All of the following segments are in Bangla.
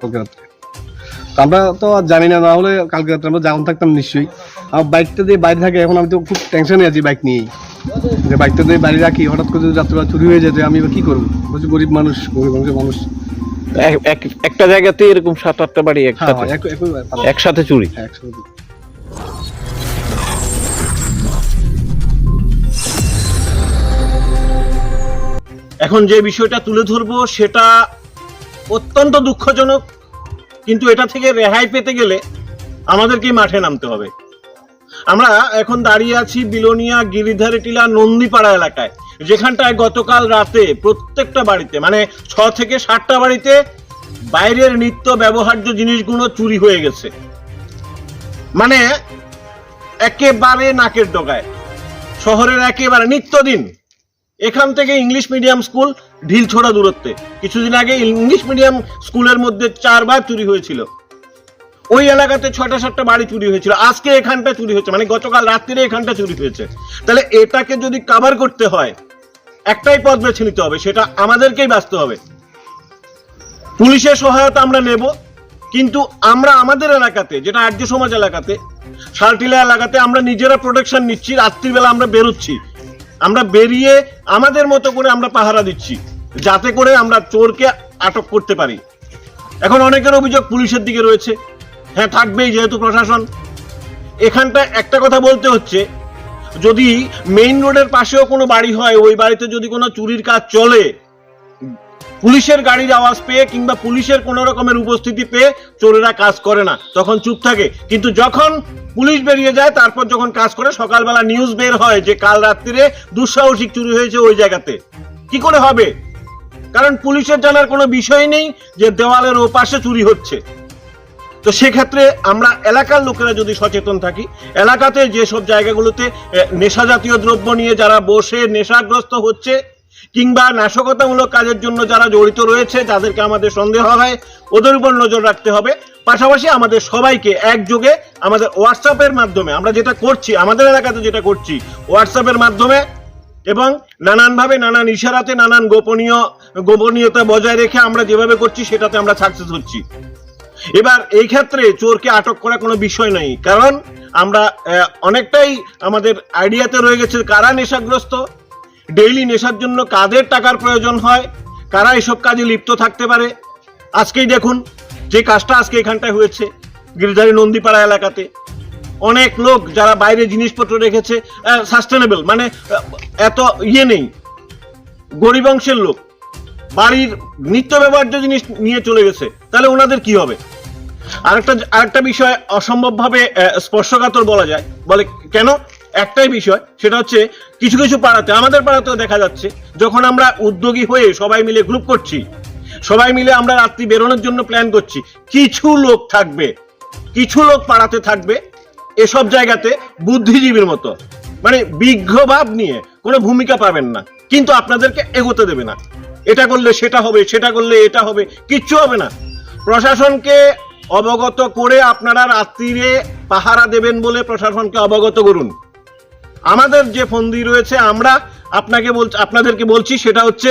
কালকে রাত্রে আমরা তো আর জানি না না হলে কালকে রাত্রে আমরা জানান থাকতাম নিশ্চয়ই। আমার বাইকটা দিয়ে বাইরে থাকে এখন আমি তো খুব টেনশনে আছি বাইক নিয়েই। যে বাইকটা দিয়ে বাড়ি রাখি হঠাৎ করে যদি রাত্রে চুরি হয়ে যেতে আমি কি করব? বলছি গরিব মানুষ গরিব মানুষের মানুষ। এক- এক- একটা জায়গাতে এরকম সাত আটটা বাড়ি হ্যাঁ একসাথে ব্যাপার। একসাথে চুরি? হ্যাঁ, একসাথে। এখন যে বিষয়টা তুলে ধরবো সেটা অত্যন্ত দুঃখজনক, কিন্তু এটা থেকে রেহাই পেতে গেলে আমাদেরকেই মাঠে নামতে হবে। আমরা এখন দাঁড়িয়ে আছি বিলোনিয়া গিরিধারে টিলা নন্দীপাড়া এলাকায়, যেখানটায় গতকাল রাতে প্রত্যেকটা বাড়িতে মানে ছ থেকে সাতটা বাড়িতে বাইরের নিত্য ব্যবহার্য জিনিসগুলো চুরি হয়ে গেছে। মানে একেবারে নাকের ডগায়, শহরের একেবারে নিত্যদিন। এখান থেকে ইংলিশ মিডিয়াম স্কুল ঢিল ছোড়া দূরত্বে। কিছুদিন আগে ইংলিশ মিডিয়াম স্কুলের মধ্যে চারবার চুরি হয়েছিল। ওই এলাকাতে ছয়টা সাতটা বাড়ি চুরি হয়েছিল। আজকে এখানটা চুরি হয়েছে। মানে গতকাল রাত্রিরে এখানটা চুরি হয়েছে। তাহলে এটাকে যদি কভার করতে হয়, একটাই পথ বেছে নিতে হবে, সেটা আমাদেরকেই বাঁচতে হবে। পুলিশের সহায়তা আমরা নেব, কিন্তু আমরা আমাদের এলাকাতে, যেটা আর্য সমাজ এলাকাতে, শালটিলা এলাকাতে আমরা নিজেরা প্রোটেকশন নিচ্ছি। রাত্রিবেলা আমরা বেরোচ্ছি। আমরা বেরিয়ে আমাদের মতো করে আমরা পাহারা দিচ্ছি। যাতে করে আমরা চোরকে আটক করতে পারি। এখন অনেকের অভিযোগ পুলিশের দিকে রয়েছে। হ্যাঁ থাকবেই যেহেতু প্রশাসন। এখানটা একটা কথা বলতে হচ্ছে, যদি মেইন রোডের পাশেও কোনো বাড়ি হয়, ওই বাড়িতে যদি কোনো চুরির কাজ চলে পুলিশের গাড়ির আওয়াজ পেয়ে কিংবা পুলিশের কোনো রকমের উপস্থিতি পেয়ে চোরেরা কাজ করে না। তখন চুপ থাকে। কিন্তু যখন পুলিশ বেরিয়ে যায়, তারপর যখন কাজ করে, সকালবেলা নিউজ বের হয় যে কাল রাত্রিরে দুঃসাহসিক চুরি হয়েছে ওই জায়গাতে। কি করে হবে? কারণ পুলিশের জানার কোনো বিষয় নেই যে দেওয়ালের ওপাশে চুরি হচ্ছে। তো সেক্ষেত্রে আমরা এলাকার লোকেরা যদি সচেতন থাকি, এলাকাতে যেসব জায়গাগুলোতে নেশা জাতীয় দ্রব্য নিয়ে যারা বসে, নেশাগ্রস্ত হচ্ছে কিংবা নাশকতামূলক কাজের জন্য যারা জড়িত রয়েছে যাদেরকে আমাদের সন্দেহ হয়। ওদের উপর নজর রাখতে হবে। পাশাপাশি আমাদের সবাইকে একযোগে আমাদের হোয়াটসঅ্যাপের মাধ্যমে আমরা যেটা করছি, আমাদের এলাকাতে যেটা করছি, হোয়াটসঅ্যাপের মাধ্যমে এবং নানানভাবে নানান ইশারাতে, নানান গোপনীয়, গোপনীয়তা বজায় রেখে আমরা যেভাবে করছি, সেটাতে আমরা সাকসেস হচ্ছি। এবার এই ক্ষেত্রে চোরকে আটক করা কোনো বিষয় নেই। কারণ আমরা অনেকটাই আমাদের আইডিয়াতে রয়ে গেছে কারা নেশাগ্রস্ত ডেইলি নেশার জন্য কাদের টাকার প্রয়োজন হয়? কারা এসব কাজে লিপ্ত থাকতে পারে? আজকেই দেখুন যে কাজটা আজকে এখানটায় হয়েছে গিরিধারী নন্দীপাড়া এলাকাতে। অনেক লোক যারা বাইরে জিনিসপত্র রেখেছে সাস্টেনেবল মানে এত ইয়ে নেই। গরিব অংশের লোক। বাড়ির নিত্য ব্যবহার্য জিনিস নিয়ে চলে গেছে। তাহলে ওনাদের কি হবে? আরেকটা আরেকটা বিষয় অসম্ভবভাবে স্পর্শকাতর বলা যায়। বলে, কেন? একটাই বিষয়, সেটা হচ্ছে কিছু কিছু পাড়াতে, আমাদের পাড়াতেও দেখা যাচ্ছে, যখন আমরা উদ্যোগী হয়ে সবাই মিলে গ্রুপ করছি, সবাই মিলে আমরা রাত্রি বেরোনোর জন্য প্ল্যান করছি, কিছু লোক থাকবে, কিছু লোক পাড়াতে থাকবে, এসব জায়গাতে বুদ্ধিজীবীর মতো মানে বিঘ্নভাব নিয়ে কোনো ভূমিকা পাবেন না, কিন্তু আপনাদেরকে এগোতে দেবে না, এটা করলে সেটা হবে, সেটা করলে এটা হবে, কিচ্ছু হবে না। প্রশাসনকে অবগত করে আপনারা রাত্রিরে পাহারা দেবেন বলে প্রশাসনকে অবগত করুন। আমাদের যে ফন্দি রয়েছে, আমরা আপনাকে বল আপনাদেরকে বলছি, সেটা হচ্ছে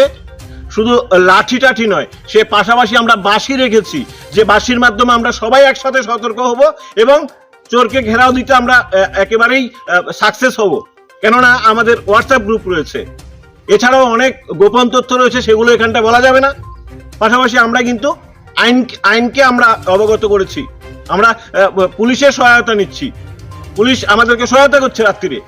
শুধু লাঠি টাঠি নয়, সে পাশাপাশি আমরা বাঁশি রেখেছি, যে বাঁশির মাধ্যমে আমরা সবাই একসাথে সতর্ক হব এবং চোরকে ঘেরাও দিতে আমরা একেবারেই সাকসেস হব। কেননা আমাদের হোয়াটসঅ্যাপ গ্রুপ রয়েছে। এছাড়াও অনেক গোপন তথ্য রয়েছে, সেগুলো এখানটা বলা যাবে না। পাশাপাশি আমরা কিন্তু আইন, আইনকে আমরা অবগত করেছি। আমরা পুলিশের সহায়তা নিচ্ছি। পুলিশ আমাদেরকে সহায়তা করছে রাত্রিরে।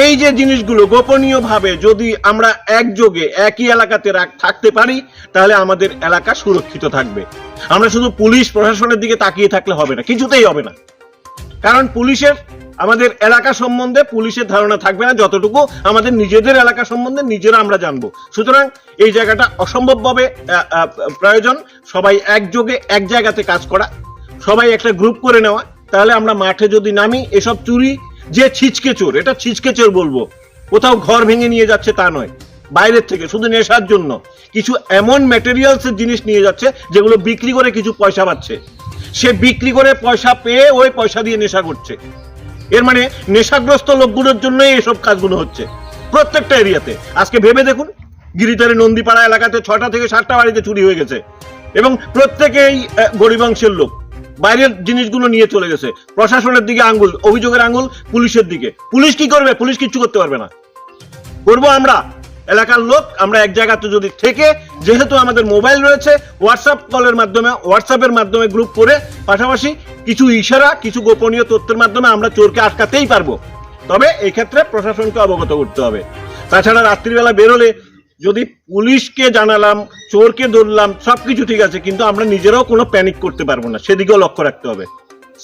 এই যে জিনিসগুলো গোপনীয় ভাবে যদি আমরা একযোগে একই এলাকাতে থাকতে পারি, তাহলে আমাদের এলাকা সুরক্ষিত থাকবে। আমরা শুধু পুলিশ প্রশাসনের দিকে তাকিয়ে থাকলে হবে না, কিছুতেই হবে না। কারণ পুলিশের, আমাদের এলাকা সম্বন্ধে পুলিশের ধারণা থাকবে না, যতটুকু আমাদের নিজেদের এলাকা সম্বন্ধে নিজেরা আমরা জানব। সুতরাং এই জায়গাটা অসম্ভবভাবে প্রয়োজন। সবাই একযোগে এক জায়গাতে কাজ করা, সবাই একটা গ্রুপ করে নেওয়া, তাহলে আমরা মাঠে যদি নামি, এসব চুরি যে ছিচকে চোর, এটা ছিচকে চোর বলব। কোথাও ঘর ভেঙে নিয়ে যাচ্ছে তা নয়। বাইরের থেকে, শুধু নেশার জন্য। কিছু এমন ম্যাটেরিয়ালস এর জিনিস নিয়ে যাচ্ছে, যেগুলো বিক্রি করে কিছু পয়সা পাচ্ছে। সে বিক্রি করে পয়সা পেয়ে ওই পয়সা দিয়ে নেশা করছে। এর মানে নেশাগ্রস্ত লোকগুলোর জন্যই এসব কাজগুলো হচ্ছে। প্রত্যেকটা এরিয়াতে। আজকে ভেবে দেখুন গিরিতারে নন্দীপাড়া এলাকাতে ছটা থেকে সাতটা বাড়িতে চুরি হয়ে গেছে। এবং প্রত্যেকেই গরিবাংশের লোক। বাইরের জিনিসগুলো নিয়ে চলে গেছে। প্রশাসনের দিকে আঙ্গুল, অভিযোগের আঙ্গুল, পুলিশের দিকে। পুলিশ কি করবে? পুলিশ কিচ্ছু করতে পারবে না। করব আমরা। এলাকার লোক, আমরা এক জায়গাতে যদি থেকে, যেহেতু আমাদের মোবাইল রয়েছে হোয়াটসঅ্যাপ কলের মাধ্যমে হোয়াটসঅ্যাপের মাধ্যমে গ্রুপ করে, পাশাপাশি কিছু ইশারা, কিছু গোপনীয় তথ্যের মাধ্যমে আমরা চোরকে আটকাতেই পারব। তবে এক্ষেত্রে প্রশাসনকে অবগত করতে হবে। তাছাড়া রাত্রিবেলা বেরোলে যদি পুলিশকে জানালাম, চোরকে ধরলাম সব কিছু ঠিক আছে, কিন্তু আমরা নিজেরাও কোনো প্যানিক করতে পারব না। সেদিকেও লক্ষ্য রাখতে হবে।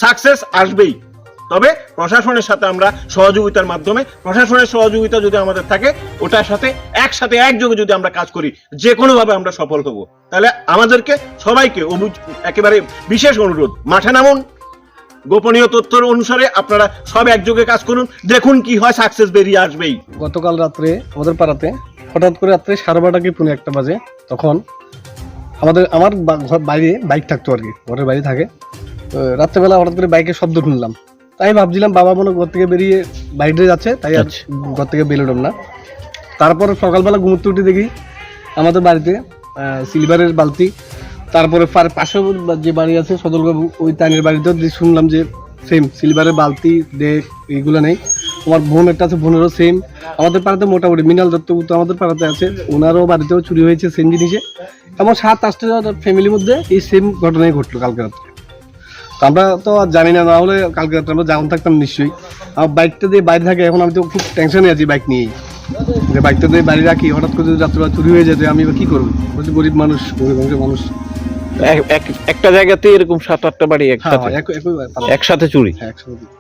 সাকসেস আসবেই। তবে প্রশাসনের সাথে আমরা সহযোগিতার মাধ্যমে, প্রশাসনের সহযোগিতা যদি আমাদের থাকে, ওটার সাথে একসাথে, একযোগে যদি আমরা কাজ করি যে কোনোভাবে আমরা সফল হব। তাহলে আমাদেরকে সবাইকে একেবারে বিশেষ অনুরোধ, মাঠে নামুন। গোপনীয় তথ্যের অনুসারে আপনারা সব একযোগে কাজ করুন। দেখুন কি হয় সাকসেস বেরিয়ে আসবেই। গতকাল রাত্রে আমাদের পাড়াতে হঠাৎ করে রাত্রে সাড়ে বারোটা কি পুনে একটা বাজে তখন আমাদের আমার ঘর বাইরে বাইক থাকতো আর কি ঘরের বাইরে থাকে। তো রাত্রেবেলা হঠাৎ করে বাইকের শব্দ শুনলাম। তাই ভাবছিলাম বাবা মনে ঘর থেকে বেরিয়ে বাইরে যাচ্ছে তাই আর আচ্ছা। ঘর থেকে বেরোলাম না। তারপর সকালবেলা ঘুমোতে উঠে দেখি আমাদের বাড়িতে সিলভারের বালতি তারপরে পার- পাশে যে বাড়ি আছে সদলবাবু ওই তানের বাড়িতেও শুনলাম যে সেম সিলভারের বালতি ডেক এইগুলো নেই। আমার বোন একটা আছে বোনেরও সেম আমাদের পাড়াতে মোটামুটি মিনাল দত্ত তো আমাদের পাড়াতে আছে। ওনারও বাড়িতেও চুরি হয়েছে সেম জিনিসে। এমন সাত আটটা ফ্যামিলির মধ্যে এই সেম ঘটনাই ঘটলো কালকে রাত্রে। তো আমরা তো আর জানি না না হলে কালকে রাত্রে আমরা যেমন থাকতাম নিশ্চয়ই। আমার বাইকটা দিয়ে বাইরে থাকে এখন আমি তো খুব টেনশনে আছি বাইক নিয়েই। যে বাইকটা দিয়ে বাড়ি রাখি হঠাৎ করে যদি রাত্রে চুরি হয়ে যেতে আমি এবার কি করব? বলছি গরিব মানুষ গরিব মানুষ। এক- এক- একটা জায়গাতে এরকম সাত আটটা বাড়ি হ্যাঁ একসাথে হ্যাঁ, ব্যাপার। একসাথে চুরি। হ্যাঁ একসাথে